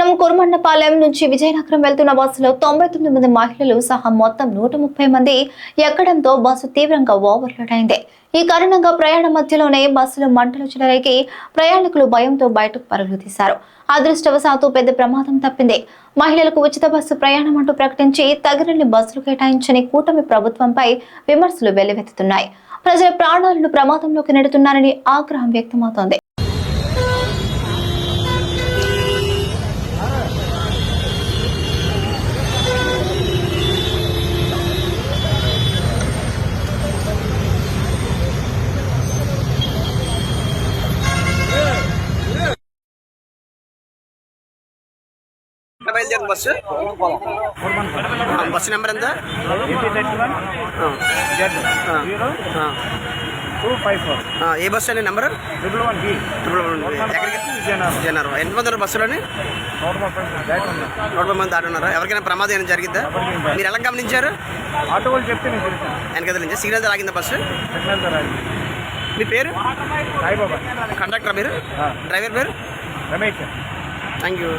విశాఖపట్నం కురుమన్నపాలెం నుంచి విజయనగరం వెళ్తున్న బస్సులో తొంభై తొమ్మిది మంది మహిళలు సహా మొత్తం నూట ముప్పై మంది ఎక్కడంతో బస్సు తీవ్రంగా ఓవర్లోడ్ అయింది. ఈ కారణంగా ప్రయాణ మధ్యలోనే బస్సులో మంటలు చెలరేగి ప్రయాణికులు భయంతో బయటకు పరుగులు తీశారు. అదృష్టవశాత్తు పెద్ద ప్రమాదం తప్పింది. మహిళలకు ఉచిత బస్సు ప్రయాణం అంటూ ప్రకటించి తగినన్ని బస్సులు కేటాయించని కూటమి ప్రభుత్వంపై విమర్శలు వెల్లువెత్తుతున్నాయి. ప్రజల ప్రాణాలను ప్రమాదంలోకి నెడుతున్నారని ఆగ్రహం వ్యక్తమవుతోంది. ఎక్కడ బయలుదేరింది బస్సు నెంబర్ ఎంత? ఏ బస్సు అండి నెంబర్? Triple one Vizianagaram. జనారు ఎంతమంది ఉన్నారు బస్సులోని? నూట మంది దాటున్నారా ఎవరికైనా ప్రమాదం ఏమైనా జరిగిద్దా మీరు ఎలా గమనించారు? ఆటో వాళ్ళు చెప్తే నుంచి సిగ్నల్ ఆగిందా బస్సు? మీ పేరు? కండక్టర్ మీరు. డ్రైవర్ పేరు? రమేష్. Thank you